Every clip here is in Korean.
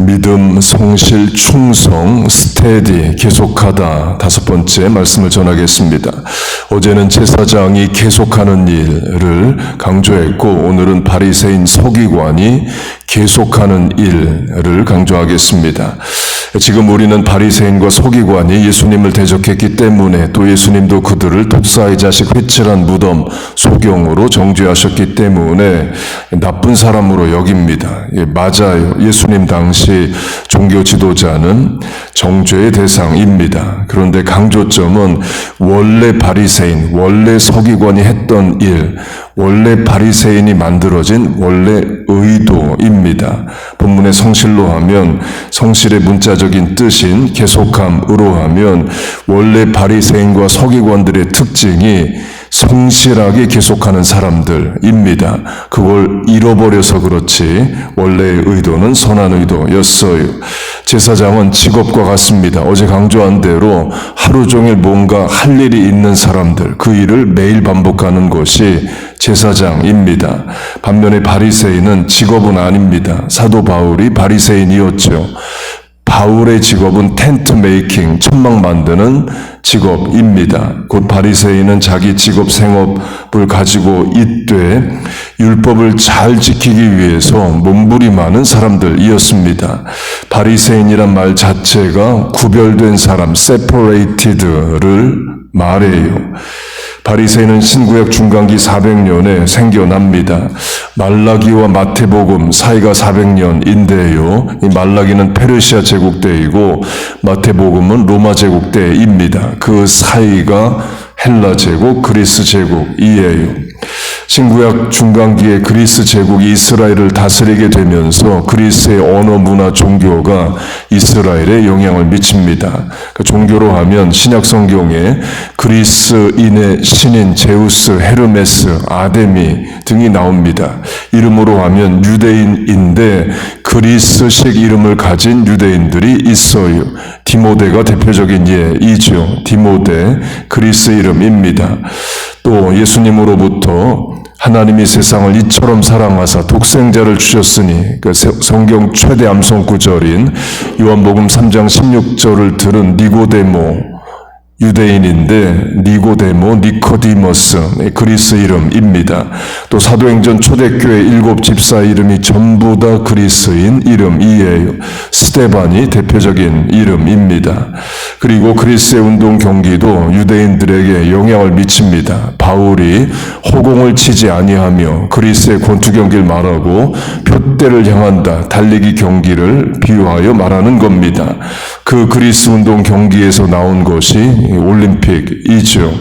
믿음, 성실, 충성, 스테디, 계속하다. 다섯 번째 말씀을 전하겠습니다. 어제는 제사장이 계속하는 일을 강조했고, 오늘은 바리새인 서기관이 계속하는 일을 강조하겠습니다. 지금 우리는 바리새인과 서기관이 예수님을 대적했기 때문에 또 예수님도 그들을 독사의 자식 회칠한 무덤 소경으로 정죄하셨기 때문에 나쁜 사람으로 여깁니다. 예, 맞아요. 예수님 당시 종교 지도자는 정죄의 대상입니다. 그런데 강조점은 원래 바리새인, 원래 서기관이 했던 일, 원래 바리새인이 만들어진 원래 의도입니다. 본문의 성실로 하면 성실의 문자적인 뜻인 계속함으로 하면 원래 바리새인과 서기관들의 특징이 성실하게 계속하는 사람들입니다. 그걸 잃어버려서 그렇지 원래의 의도는 선한 의도였어요. 제사장은 직업과 같습니다. 어제 강조한 대로 하루 종일 뭔가 할 일이 있는 사람들, 그 일을 매일 반복하는 것이 제사장입니다. 반면에 바리새인은 직업은 아닙니다. 사도 바울이 바리새인이었죠. 바울의 직업은 텐트 메이킹, 천막 만드는 직업입니다. 곧 바리새인은 자기 직업 생업을 가지고 있되 율법을 잘 지키기 위해서 몸부림하는 사람들이었습니다. 바리새인이란 말 자체가 구별된 사람, separated를 말해요. 바리새인은 신구약 중간기 400년에 생겨납니다. 말라기와 마태복음 사이가 400년인데요. 이 말라기는 페르시아 제국 때이고 마태복음은 로마 제국 때입니다. 그 사이가 헬라 제국, 그리스 제국이에요. 신구약 중간기에 그리스 제국이 이스라엘을 다스리게 되면서 그리스의 언어, 문화, 종교가 이스라엘에 영향을 미칩니다. 그 종교로 하면 신약 성경에 그리스인의 신인 제우스, 헤르메스, 아데미 등이 나옵니다. 이름으로 하면 유대인인데 그리스식 이름을 가진 유대인들이 있어요. 디모데가 대표적인 예이죠. 디모데 그리스 이름입니다. 또 예수님으로부터 하나님이 세상을 이처럼 사랑하사 독생자를 주셨으니 그 성경 최대 암송 구절인 요한복음 3장 16절을 들은 니고데모 유대인인데 니고데모, 니코디머스 그리스 이름입니다. 또 사도행전 초대교회 일곱 집사 이름이 전부 다 그리스인 이름이에요. 스테반이 대표적인 이름입니다. 그리고 그리스의 운동 경기도 유대인들에게 영향을 미칩니다. 바울이 호공을 치지 아니하며 그리스의 권투 경기를 말하고 표대를 향한다 달리기 경기를 비유하여 말하는 겁니다. 그 그리스 운동 경기에서 나온 것이 올림픽이죠.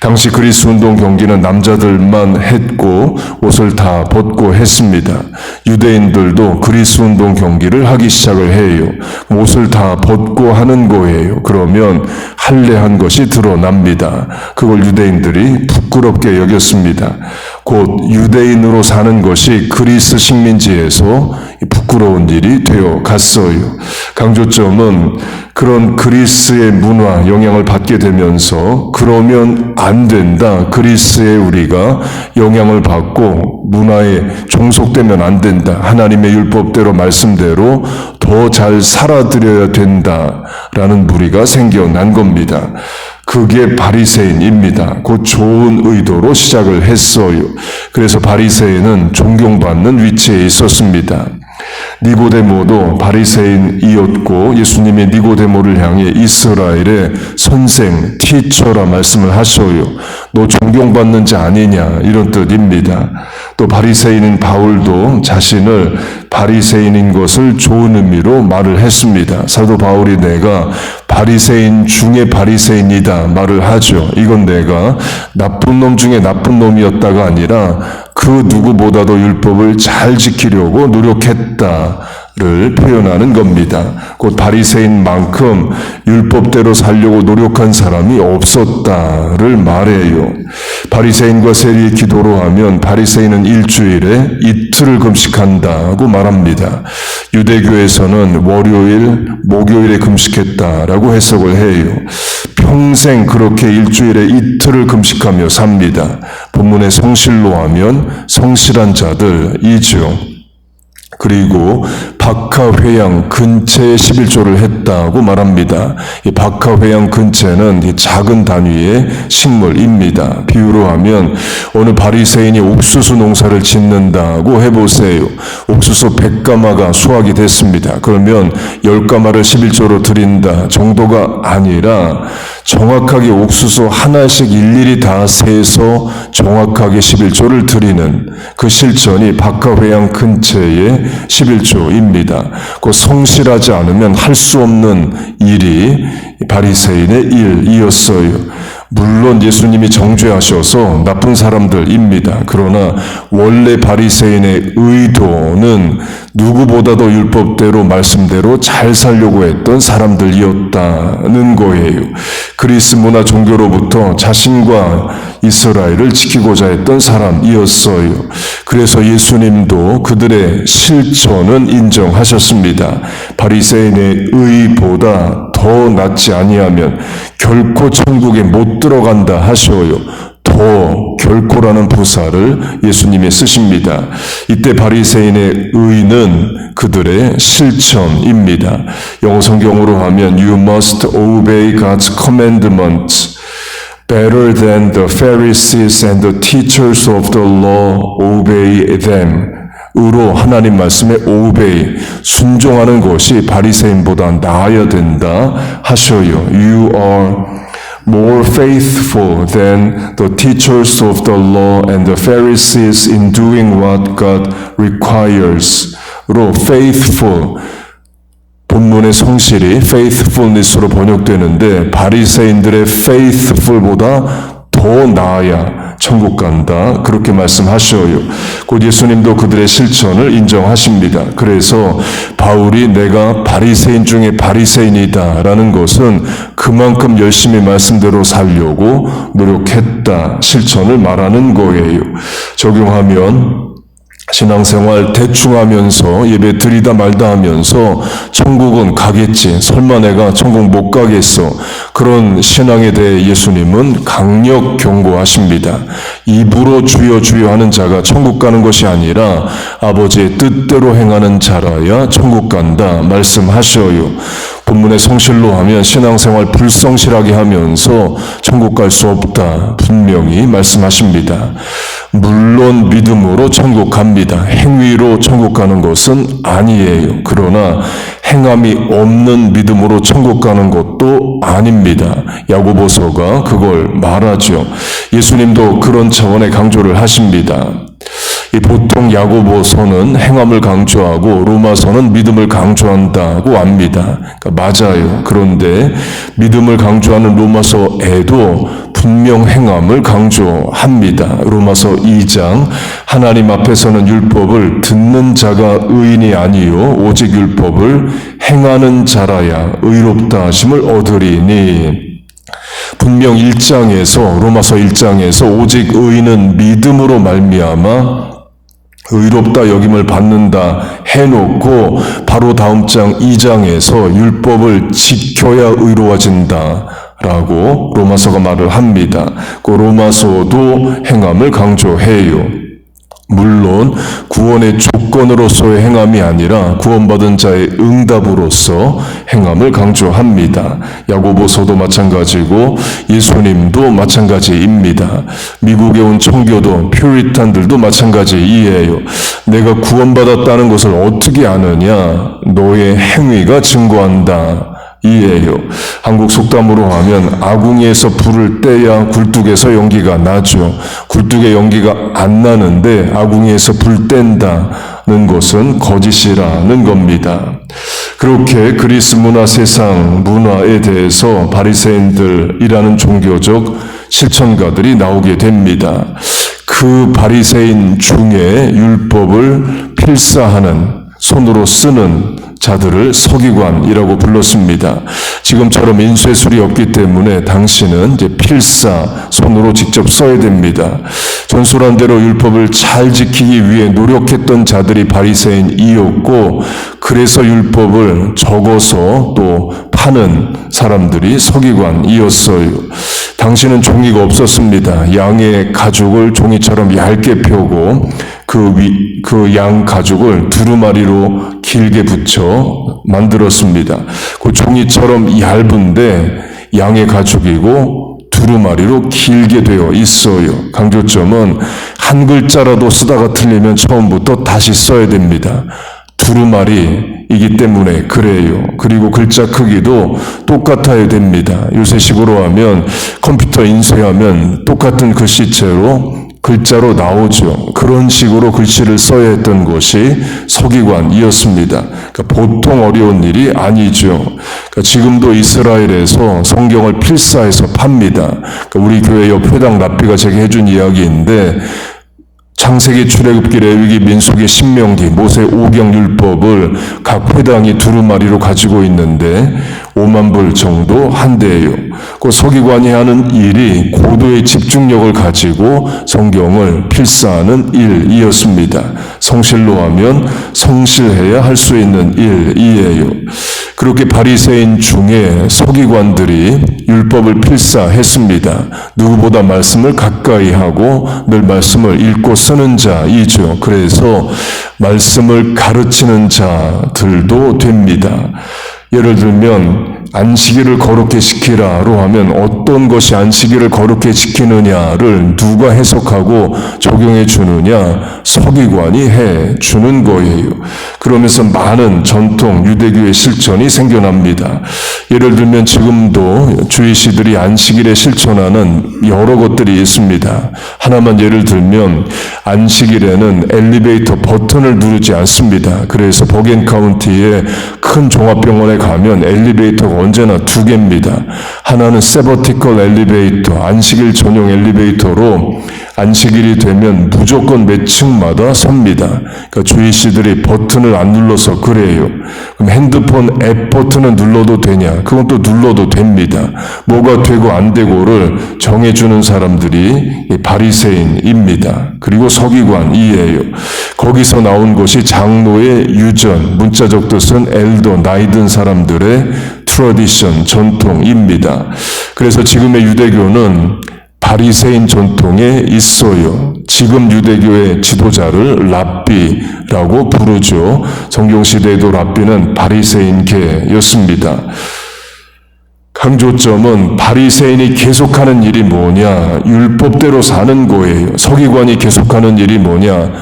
당시 그리스 운동 경기는 남자들만 했고 옷을 다 벗고 했습니다. 유대인들도 그리스 운동 경기를 하기 시작을 해요. 옷을 다 벗고 하는 거예요. 그러면 할례한 것이 드러납니다. 그걸 유대인들이 부끄럽게 여겼습니다. 곧 유대인으로 사는 것이 그리스 식민지에서 부끄러운 일이 되어 갔어요. 강조점은 그런 그리스의 문화 영향을 받게 되면서 그러면 안 된다. 그리스에 우리가 영향을 받고 문화에 종속되면 안 된다. 하나님의 율법대로 말씀대로 더 잘 살아드려야 된다라는 무리가 생겨난 겁니다. 그게 바리새인입니다. 곧 좋은 의도로 시작을 했어요. 그래서 바리새인은 존경받는 위치에 있었습니다. 니고데모도 바리새인이었고 예수님이 니고데모를 향해 이스라엘의 선생, 티처라 말씀을 하셔요. 너 존경받는 자 아니냐 이런 뜻입니다. 또 바리새인인 바울도 자신을 바리새인인 것을 좋은 의미로 말을 했습니다. 사도 바울이 내가 바리새인 중에 바리새인이다 말을 하죠. 이건 내가 나쁜 놈 중에 나쁜 놈이었다가 아니라 그 누구보다도 율법을 잘 지키려고 노력했다. 를 표현하는 겁니다. 곧 바리새인만큼 율법대로 살려고 노력한 사람이 없었다를 말해요. 바리새인과 세리의 기도로 하면 바리새인은 일주일에 이틀을 금식한다고 말합니다. 유대교에서는 월요일, 목요일에 금식했다라고 해석을 해요. 평생 그렇게 일주일에 이틀을 금식하며 삽니다. 본문의 성실로 하면 성실한 자들이죠. 그리고 박하회양 근처에 11조를 했다고 말합니다. 이 박하회양 근처는 이 작은 단위의 식물입니다. 비유로 하면 어느 바리새인이 옥수수 농사를 짓는다고 해보세요. 옥수수 100가마가 수확이 됐습니다. 그러면 10가마를 11조로 드린다 정도가 아니라 정확하게 옥수수 하나씩 일일이 다 세서 정확하게 11조를 드리는 그 실천이 박하회양 근처의 11조입니다. 그 성실하지 않으면 할 수 없는 일이 바리새인의 일이었어요. 물론 예수님이 정죄하셔서 나쁜 사람들입니다. 그러나 원래 바리새인의 의도는 누구보다도 율법대로 말씀대로 잘 살려고 했던 사람들이었다는 거예요. 그리스 문화 종교로부터 자신과 이스라엘을 지키고자 했던 사람이었어요. 그래서 예수님도 그들의 실천은 인정하셨습니다. 바리새인의 의보다 더 낫지 아니하면 결코 천국에 못 들어간다 하셔요. 더 결코라는 부사를 예수님이 쓰십니다. 이때 바리새인의 의는 그들의 실천입니다. 영어 성경으로 하면 You must obey God's commandments better than the Pharisees and the teachers of the law obey them. 으로 하나님 말씀에 obey 순종하는 것이 바리새인보다 나아야 된다 하셔요. You are more faithful than the teachers of the law and the Pharisees in doing what God requires. 로 faithful 본문의 성실이 faithfulness로 번역되는데 바리새인들의 faithful보다 더 나아야 천국 간다 그렇게 말씀하셔요. 곧 예수님도 그들의 실천을 인정하십니다. 그래서 바울이 내가 바리새인 중에 바리새인이다라는 것은 그만큼 열심히 말씀대로 살려고 노력했다 실천을 말하는 거예요. 적용하면 신앙생활 대충 하면서 예배 드리다 말다 하면서 천국은 가겠지. 설마 내가 천국 못 가겠어. 그런 신앙에 대해 예수님은 강력 경고하십니다. 입으로 주여 주여 하는 자가 천국 가는 것이 아니라 아버지의 뜻대로 행하는 자라야 천국 간다 말씀하셔요. 본문의 성실로 하면 신앙생활 불성실하게 하면서 천국 갈 수 없다 분명히 말씀하십니다. 물론 믿음으로 천국 갑니다. 행위로 천국 가는 것은 아니에요. 그러나 행함이 없는 믿음으로 천국 가는 것도 아닙니다. 야고보서가 그걸 말하죠. 예수님도 그런 차원의 강조를 하십니다. 이 보통 야고보서는 행함을 강조하고 로마서는 믿음을 강조한다고 압니다. 그러니까 맞아요. 그런데 믿음을 강조하는 로마서에도 분명 행함을 강조합니다. 로마서 2장 하나님 앞에서는 율법을 듣는 자가 의인이 아니요 오직 율법을 행하는 자라야 의롭다 하심을 얻으리니 분명 1장에서 로마서 1장에서 오직 의인은 믿음으로 말미암아 의롭다 여김을 받는다 해놓고 바로 다음 장 2장에서 율법을 지켜야 의로워진다. 라고 로마서가 말을 합니다. 그 로마서도 행함을 강조해요. 물론 구원의 조건으로서의 행함이 아니라 구원받은 자의 응답으로서 행함을 강조합니다. 야고보서도 마찬가지고 예수님도 마찬가지입니다. 미국에 온 청교도 퓨리탄들도 마찬가지이에요. 내가 구원받았다는 것을 어떻게 아느냐? 너의 행위가 증거한다. 이에요. 한국 속담으로 하면 아궁이에서 불을 떼야 굴뚝에서 연기가 나죠. 굴뚝에 연기가 안 나는데 아궁이에서 불 뗀다는 것은 거짓이라는 겁니다. 그렇게 그리스 문화 세상 문화에 대해서 바리새인들이라는 종교적 실천가들이 나오게 됩니다. 그 바리새인 중에 율법을 필사하는 손으로 쓰는 자들을 서기관이라고 불렀습니다. 지금처럼 인쇄술이 없기 때문에 당신은 이제 필사 손으로 직접 써야 됩니다. 전술한 대로 율법을 잘 지키기 위해 노력했던 자들이 바리새인이었고 그래서 율법을 적어서 또 파는 사람들이 서기관이었어요. 당시는 종이가 없었습니다. 양의 가죽을 종이처럼 얇게 펴고 그 위, 그 양 가죽을 두루마리로 길게 붙여 만들었습니다. 그 종이처럼 얇은데 양의 가죽이고 두루마리로 길게 되어 있어요. 강조점은 한 글자라도 쓰다가 틀리면 처음부터 다시 써야 됩니다. 두루마리이기 때문에 그래요. 그리고 글자 크기도 똑같아야 됩니다. 요새식으로 하면 컴퓨터 인쇄하면 똑같은 글씨체로 글자로 나오죠. 그런 식으로 글씨를 써야 했던 것이 서기관이었습니다. 그러니까 보통 어려운 일이 아니죠. 그러니까 지금도 이스라엘에서 성경을 필사해서 팝니다. 그러니까 우리 교회 옆 회당 랍비가 제게 해준 이야기인데 창세기, 출애굽기, 레위기, 민수기, 신명기, 모세 오경 율법을 각 회당이 두루마리로 가지고 있는데 5만 불 정도 한대예요. 그 서기관이 하는 일이 고도의 집중력을 가지고 성경을 필사하는 일이었습니다. 성실로 하면 성실해야 할 수 있는 일이에요. 그렇게 바리새인 중에 서기관들이 율법을 필사했습니다. 누구보다 말씀을 가까이 하고 늘 말씀을 읽고 쓰는 자이죠. 그래서 말씀을 가르치는 자들도 됩니다. 예를 들면 안식일을 거룩히 지키라로 하면 어떤 것이 안식일을 거룩히 지키느냐를 누가 해석하고 적용해 주느냐 서기관이 해 주는 거예요. 그러면서 많은 전통 유대교의 실천이 생겨납니다. 예를 들면 지금도 주의시들이 안식일에 실천하는 여러 것들이 있습니다. 하나만 예를 들면 안식일에는 엘리베이터 버튼을 누르지 않습니다. 그래서 버겐 카운티의 큰 종합병원에 가면 엘리베이터가 언제나 두 개입니다. 하나는 세버티컬 엘리베이터, 안식일 전용 엘리베이터로 안식일이 되면 무조건 몇 층마다 섭니다. 그러니까 주의씨들이 버튼을 안 눌러서 그래요. 그럼 핸드폰 앱 버튼을 눌러도 되냐? 그건 또 눌러도 됩니다. 뭐가 되고 안 되고를 정해주는 사람들이 바리새인입니다. 그리고 서기관이에요. 거기서 나온 것이 장로의 유전, 문자적 뜻은 엘더, 나이 든 사람들의 트러디션, 전통입니다. 그래서 지금의 유대교는 바리새인 전통에 있어요. 지금 유대교의 지도자를 랍비라고 부르죠. 성경 시대에도 랍비는 바리새인계였습니다. 강조점은 바리새인이 계속하는 일이 뭐냐? 율법대로 사는 거예요. 서기관이 계속하는 일이 뭐냐?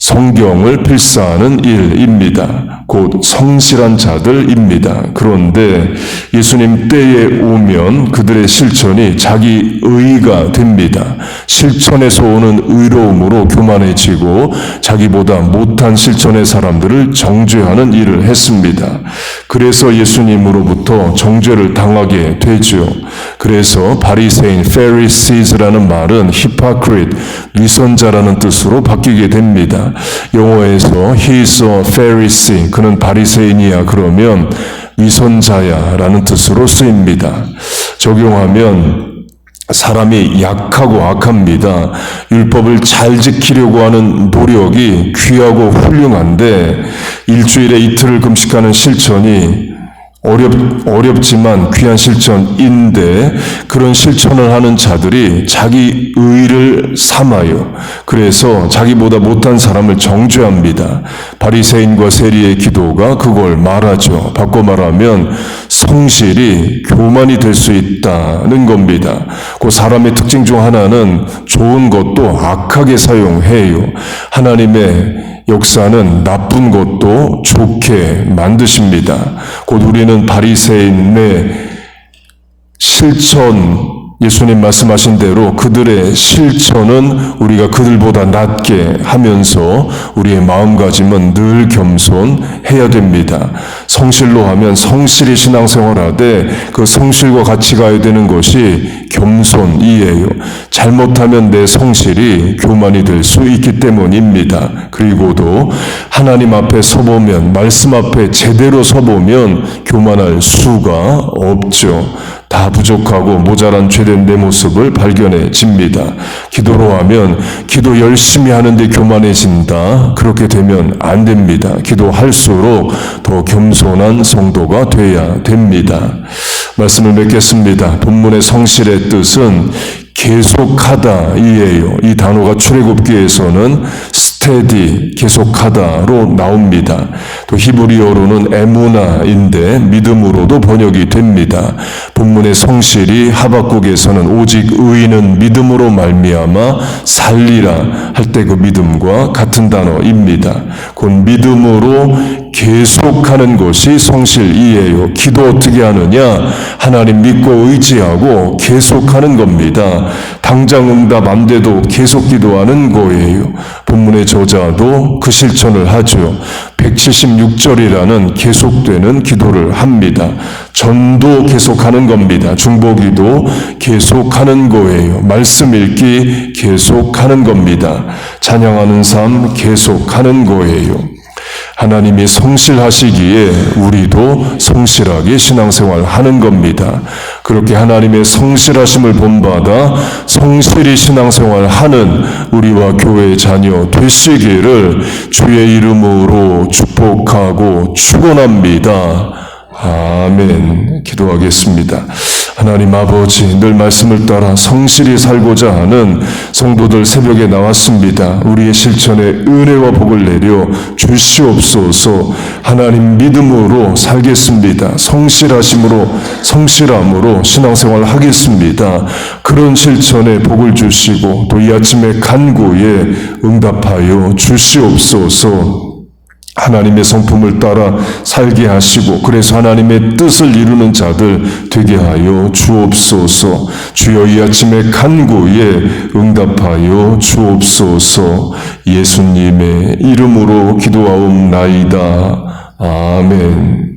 성경을 필사하는 일입니다. 곧 성실한 자들입니다. 그런데 예수님 때에 오면 그들의 실천이 자기 의가 됩니다. 실천에서 오는 의로움으로 교만해지고 자기보다 못한 실천의 사람들을 정죄하는 일을 했습니다. 그래서 예수님으로부터 정죄를 당하게 되죠. 그래서 바리새인 Pharisees라는 말은 hypocrite 위선자라는 뜻으로 바뀌게 됩니다. 영어에서 he is a Pharisee 그는 바리새인이야 그러면 위선자야라는 뜻으로 쓰입니다. 적용하면 사람이 약하고 악합니다. 율법을 잘 지키려고 하는 노력이 귀하고 훌륭한데 일주일에 이틀을 금식하는 실천이 어렵, 어렵지만 귀한 실천인데 그런 실천을 하는 자들이 자기 의를 삼아요. 그래서 자기보다 못한 사람을 정죄합니다. 바리새인과 세리의 기도가 그걸 말하죠. 바꿔 말하면 성실이 교만이 될 수 있다는 겁니다. 그 사람의 특징 중 하나는 좋은 것도 악하게 사용해요. 하나님의 역사는 나쁜 것도 좋게 만드십니다. 곧 우리는 바리새인의 실천 예수님 말씀하신 대로 그들의 실천은 우리가 그들보다 낮게 하면서 우리의 마음가짐은 늘 겸손해야 됩니다. 성실로 하면 성실히 신앙생활하되 그 성실과 같이 가야 되는 것이 겸손이에요. 잘못하면 내 성실이 교만이 될 수 있기 때문입니다. 그리고도 하나님 앞에 서보면 말씀 앞에 제대로 서보면 교만할 수가 없죠. 다 부족하고 모자란 죄된 된내 모습을 발견해 집니다. 기도로 하면 기도 열심히 하는데 교만해진다. 그렇게 되면 안 됩니다. 기도할수록 더 겸손한 성도가 돼야 됩니다. 말씀을 맺겠습니다. 본문의 성실의 뜻은 계속하다 이에요. 이 단어가 출애굽기에서는 스테디 계속하다로 나옵니다. 또 히브리어로는 에무나인데 믿음으로도 번역이 됩니다. 본문의 성실이 하박국에서는 오직 의인은 믿음으로 말미암아 살리라 할 때 그 믿음과 같은 단어입니다. 곧 믿음으로 계속하는 것이 성실이에요. 기도 어떻게 하느냐? 하나님 믿고 의지하고 계속하는 겁니다. 당장 응답 안 돼도 계속 기도하는 거예요. 본문의 저자도 그 실천을 하죠. 176절이라는 계속되는 기도를 합니다. 전도 계속하는 겁니다. 중보기도 계속하는 거예요. 말씀 읽기 계속하는 겁니다. 찬양하는 삶 계속하는 거예요. 하나님이 성실하시기에 우리도 성실하게 신앙생활 하는 겁니다. 그렇게 하나님의 성실하심을 본받아 성실히 신앙생활 하는 우리와 교회 자녀 되시기를 주의 이름으로 축복하고 축원합니다. 아멘. 기도하겠습니다. 하나님 아버지, 늘 말씀을 따라 성실히 살고자 하는 성도들 새벽에 나왔습니다. 우리의 실천에 은혜와 복을 내려 주시옵소서. 하나님 믿음으로 살겠습니다. 성실하심으로, 성실함으로 신앙생활 하겠습니다. 그런 실천에 복을 주시고 또 이 아침에 간구에 응답하여 주시옵소서. 하나님의 성품을 따라 살게 하시고 그래서 하나님의 뜻을 이루는 자들 되게 하여 주옵소서. 주여 이 아침에 간구에 응답하여 주옵소서. 예수님의 이름으로 기도하옵나이다. 아멘.